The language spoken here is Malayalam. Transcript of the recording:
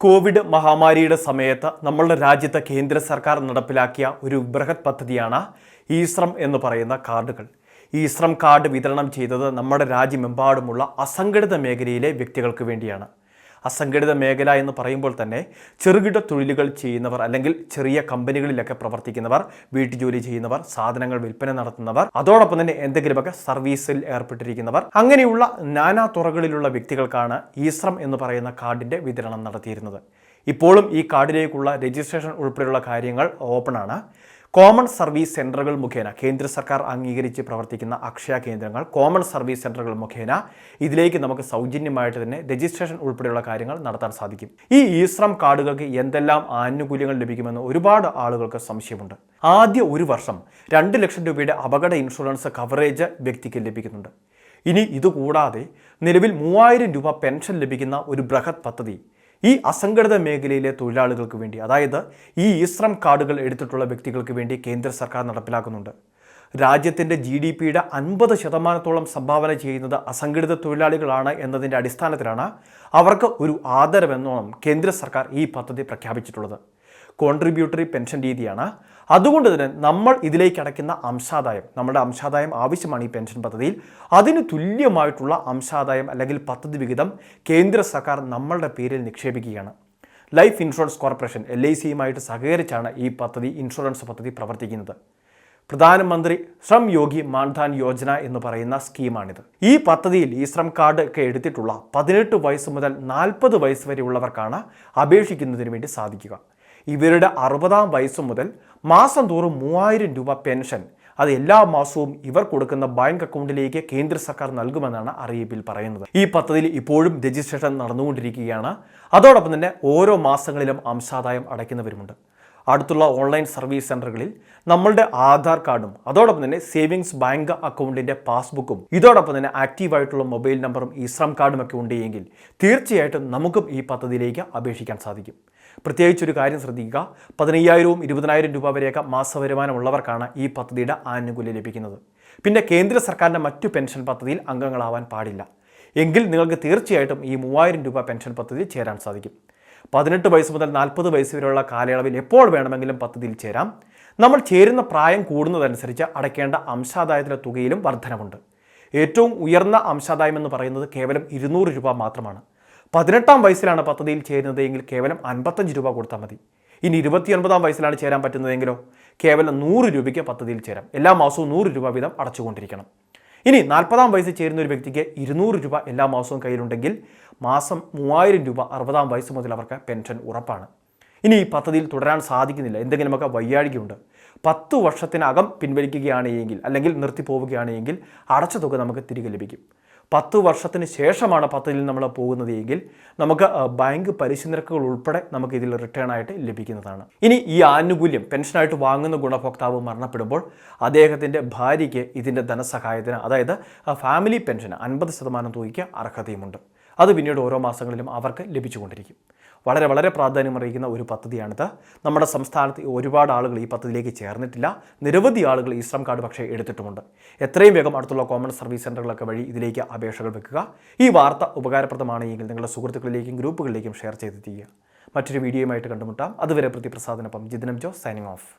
കോവിഡ് മഹാമാരിയുടെ സമയത്ത് നമ്മളുടെ രാജ്യത്തെ കേന്ദ്ര സർക്കാർ നടപ്പിലാക്കിയ ഒരു ബൃഹത് പദ്ധതിയാണ് ഈശ്രം എന്ന് പറയുന്ന കാർഡുകൾ. ഈശ്രം കാർഡ് വിതരണം ചെയ്തത് നമ്മുടെ രാജ്യമെമ്പാടുമുള്ള അസംഘടിത മേഖലയിലെ വ്യക്തികൾക്ക് വേണ്ടിയാണ്. അസംഘടിത മേഖല എന്ന് പറയുമ്പോൾ തന്നെ ചെറുകിട തൊഴിലുകൾ ചെയ്യുന്നവർ അല്ലെങ്കിൽ ചെറിയ കമ്പനികളിലൊക്കെ പ്രവർത്തിക്കുന്നവർ വീട്ടുജോലി ചെയ്യുന്നവർ സാധനങ്ങൾ വിൽപ്പന നടത്തുന്നവർ അതോടൊപ്പം തന്നെ എന്തെങ്കിലുമൊക്കെ സർവീസിൽ ഏർപ്പെട്ടിരിക്കുന്നവർ. അങ്ങനെയുള്ള നാനാ തുറകളിലുള്ള വ്യക്തികൾക്കാണ് ഈശ്രം എന്ന് പറയുന്ന കാർഡിന്റെ വിതരണം നടത്തിയിരുന്നത്. ഇപ്പോഴും ഈ കാർഡിലേക്കുള്ള രജിസ്ട്രേഷൻ ഉൾപ്പെടെയുള്ള കാര്യങ്ങൾ ഓപ്പൺ ആണ്. കോമൺ സർവീസ് സെന്ററുകൾ മുഖേന കേന്ദ്ര സർക്കാർ അംഗീകരിച്ച് പ്രവർത്തിക്കുന്ന അക്ഷയ കേന്ദ്രങ്ങൾ കോമൺ സർവീസ് സെന്ററുകൾ മുഖേന ഇതിലേക്ക് നമുക്ക് സൗജന്യമായിട്ട് തന്നെ രജിസ്ട്രേഷൻ ഉൾപ്പെടെയുള്ള കാര്യങ്ങൾ നടത്താൻ സാധിക്കും. ഈ ഈശ്രം കാർഡുകൾക്ക് എന്തെല്ലാം ആനുകൂല്യങ്ങൾ ലഭിക്കുമെന്ന് ഒരുപാട് ആളുകൾക്ക് സംശയമുണ്ട്. ആദ്യ ഒരു വർഷം രണ്ട് ലക്ഷം രൂപയുടെ അപകട ഇൻഷുറൻസ് കവറേജ് വ്യക്തിക്ക് ലഭിക്കുന്നുണ്ട്. ഇനി ഇതുകൂടാതെ നിലവിൽ മൂവായിരം രൂപ പെൻഷൻ ലഭിക്കുന്ന ഒരു ബൃഹത് പദ്ധതി ഈ അസംഘടിത മേഖലയിലെ തൊഴിലാളികൾക്ക് വേണ്ടി അതായത് ഈ ഇസ്രം കാർഡുകൾ എടുത്തിട്ടുള്ള വ്യക്തികൾക്ക് വേണ്ടി കേന്ദ്ര സർക്കാർ നടപ്പിലാക്കുന്നുണ്ട്. രാജ്യത്തിന്റെ ജി ഡി പിയുടെ അൻപത് ശതമാനത്തോളം സംഭാവന ചെയ്യുന്നത് അസംഘടിത തൊഴിലാളികളാണ് എന്നതിന്റെ അടിസ്ഥാനത്തിലാണ് അവർക്ക് ഒരു ആദരവെന്നോണം കേന്ദ്ര സർക്കാർ ഈ പദ്ധതി പ്രഖ്യാപിച്ചിട്ടുള്ളത്. കോൺട്രിബ്യൂട്ടറി പെൻഷൻ രീതിയാണ്. അതുകൊണ്ട് തന്നെ നമ്മൾ ഇതിലേക്ക് അടയ്ക്കുന്ന അംശാദായം നമ്മുടെ അംശാദായം ആവശ്യമാണ് ഈ പെൻഷൻ പദ്ധതിയിൽ. അതിന് തുല്യമായിട്ടുള്ള അംശാദായം അല്ലെങ്കിൽ പദ്ധതി വിഹിതം കേന്ദ്ര സർക്കാർ നമ്മളുടെ പേരിൽ നിക്ഷേപിക്കുകയാണ്. Life insurance corporation L I സിയുമായിട്ട് സഹകരിച്ചാണ് ഈ പദ്ധതി ഇൻഷുറൻസ് പദ്ധതി പ്രവർത്തിക്കുന്നത്. പ്രധാനമന്ത്രി ശ്രം യോഗി മാൻധാൻ യോജന എന്ന് പറയുന്ന സ്കീമാണിത്. ഈ പദ്ധതിയിൽ ഈ ശ്രം കാർഡ് ഒക്കെ എടുത്തിട്ടുള്ള പതിനെട്ട് വയസ്സ് മുതൽ നാൽപ്പത് വയസ്സ് വരെയുള്ളവർക്കാണ് അപേക്ഷിക്കുന്നതിന് വേണ്ടി സാധിക്കുക. ഇവരുടെ അറുപതാം വയസ്സ് മുതൽ മാസം തോറും മൂവായിരം രൂപ പെൻഷൻ. അത് എല്ലാ മാസവും ഇവർ കൊടുക്കുന്ന ബാങ്ക് അക്കൗണ്ടിലേക്ക് കേന്ദ്ര സർക്കാർ നൽകുമെന്നാണ് അറിയിപ്പിൽ പറയുന്നത്. ഈ പദ്ധതിയിൽ ഇപ്പോഴും രജിസ്ട്രേഷൻ നടന്നുകൊണ്ടിരിക്കുകയാണ്. അതോടൊപ്പം തന്നെ ഓരോ മാസങ്ങളിലും അംശാദായം അടയ്ക്കുന്നവരുമുണ്ട്. അടുത്തുള്ള ഓൺലൈൻ സർവീസ് സെന്ററുകളിൽ നമ്മളുടെ ആധാർ കാർഡും അതോടൊപ്പം തന്നെ സേവിങ്സ് ബാങ്ക് അക്കൗണ്ടിന്റെ പാസ്ബുക്കും ഇതോടൊപ്പം തന്നെ ആക്റ്റീവായിട്ടുള്ള മൊബൈൽ നമ്പറും ഈ ശ്രം കാർഡും ഒക്കെ ഉണ്ടെങ്കിൽ തീർച്ചയായിട്ടും നമുക്കും ഈ പദ്ധതിയിലേക്ക് അപേക്ഷിക്കാൻ സാധിക്കും. പ്രത്യേകിച്ച് ഒരു കാര്യം ശ്രദ്ധിക്കുക. പതിനയ്യായിരവും ഇരുപതിനായിരം രൂപ വരെയൊക്കെ മാസവരുമാനമുള്ളവർക്കാണ് ഈ പദ്ധതിയുടെ ആനുകൂല്യം ലഭിക്കുന്നത്. പിന്നെ കേന്ദ്ര സർക്കാരിന്റെ മറ്റു പെൻഷൻ പദ്ധതിയിൽ അംഗങ്ങളാവാൻ പാടില്ല. എങ്കിൽ നിങ്ങൾക്ക് തീർച്ചയായിട്ടും ഈ മൂവായിരം രൂപ പെൻഷൻ പദ്ധതി ചേരാൻ സാധിക്കും. പതിനെട്ട് വയസ്സ് മുതൽ നാൽപ്പത് വയസ്സ് വരെയുള്ള കാലയളവിൽ എപ്പോൾ വേണമെങ്കിലും പദ്ധതിയിൽ ചേരാം. നമ്മൾ ചേരുന്ന പ്രായം കൂടുന്നതനുസരിച്ച് അടയ്ക്കേണ്ട അംശാദായത്തിലെ തുകയിലും വർധനമുണ്ട്. ഏറ്റവും ഉയർന്ന അംശാദായം എന്ന് പറയുന്നത് കേവലം ഇരുന്നൂറ് രൂപ മാത്രമാണ്. പതിനെട്ടാം വയസ്സിലാണ് പദ്ധതിയിൽ ചേരുന്നത് എങ്കിൽ കേവലം അൻപത്തഞ്ച് രൂപ കൊടുത്താൽ മതി. ഇനി ഇരുപത്തിയൊൻപതാം വയസ്സിലാണ് ചേരാൻ പറ്റുന്നതെങ്കിലോ കേവലം നൂറ് രൂപയ്ക്ക് പദ്ധതിയിൽ ചേരാം. എല്ലാ മാസവും നൂറ് രൂപ വീതം അടച്ചുകൊണ്ടിരിക്കണം. ഇനി നാൽപ്പതാം വയസ്സിൽ ചേരുന്ന ഒരു വ്യക്തിക്ക് ഇരുന്നൂറ് രൂപ എല്ലാ മാസവും കയ്യിലുണ്ടെങ്കിൽ മാസം മൂവായിരം രൂപ അറുപതാം വയസ്സ് മുതൽ അവർക്ക് പെൻഷൻ ഉറപ്പാണ്. ഇനി ഈ പദ്ധതിയിൽ തുടരാൻ സാധിക്കുന്നില്ല. എന്തെങ്കിലുമൊക്കെ വയ്യാഴികയുണ്ട്. പത്ത് വർഷത്തിനകം പിൻവലിക്കുകയാണെങ്കിൽ അല്ലെങ്കിൽ നിർത്തിപ്പോവുകയാണെങ്കിൽ അടച്ച തുക നമുക്ക് തിരികെ ലഭിക്കും. പത്ത് വർഷത്തിന് ശേഷമാണ് പദ്ധതിയിൽ നമ്മൾ പോകുന്നത് എങ്കിൽ നമുക്ക് ബാങ്ക് പലിശ നിരക്കുകൾ ഉൾപ്പെടെ നമുക്ക് ഇതിൽ റിട്ടേൺ ആയിട്ട് ലഭിക്കുന്നതാണ്. ഇനി ഈ ആനുകൂല്യം പെൻഷനായിട്ട് വാങ്ങുന്ന ഗുണഭോക്താവ് മരണപ്പെടുമ്പോൾ അദ്ദേഹത്തിന്റെ ഭാര്യയ്ക്ക് ഇതിന്റെ ധനസഹായത്തിന് അതായത് ഫാമിലി പെൻഷന് അൻപത് ശതമാനം തുകയ്ക്ക് അർഹതയുമുണ്ട്. അത് പിന്നീട് ഓരോ മാസങ്ങളിലും അവർക്ക് ലഭിച്ചുകൊണ്ടിരിക്കും. വളരെ വളരെ പ്രാധാന്യമറിയിക്കുന്ന ഒരു പദ്ധതിയാണിത്. നമ്മുടെ സംസ്ഥാനത്ത് ഒരുപാട് ആളുകൾ ഈ പദ്ധതിയിലേക്ക് ചേർന്നിട്ടില്ല. നിരവധി ആളുകൾ ഈ ശ്രം കാർഡ് പക്ഷേ എടുത്തിട്ടുമുണ്ട്. എത്രയും വേഗം അടുത്തുള്ള കോമൺ സർവീസ് സെന്ററുകളൊക്കെ വഴി ഇതിലേക്ക് അപേക്ഷകൾ വെക്കുക. ഈ വാർത്ത ഉപകാരപ്രദമാണെങ്കിൽ നിങ്ങളുടെ സുഹൃത്തുക്കളിലേക്കും ഗ്രൂപ്പുകളിലേക്കും ഷെയർ ചെയ്ത് ചെയ്യുക മറ്റൊരു വീഡിയോയുമായിട്ട് കണ്ടുമുട്ടാം. അതുവരെ പ്രതിപ്രസാദനൊപ്പം ജിതിനം ജോ സൈനിങ് ഓഫ്.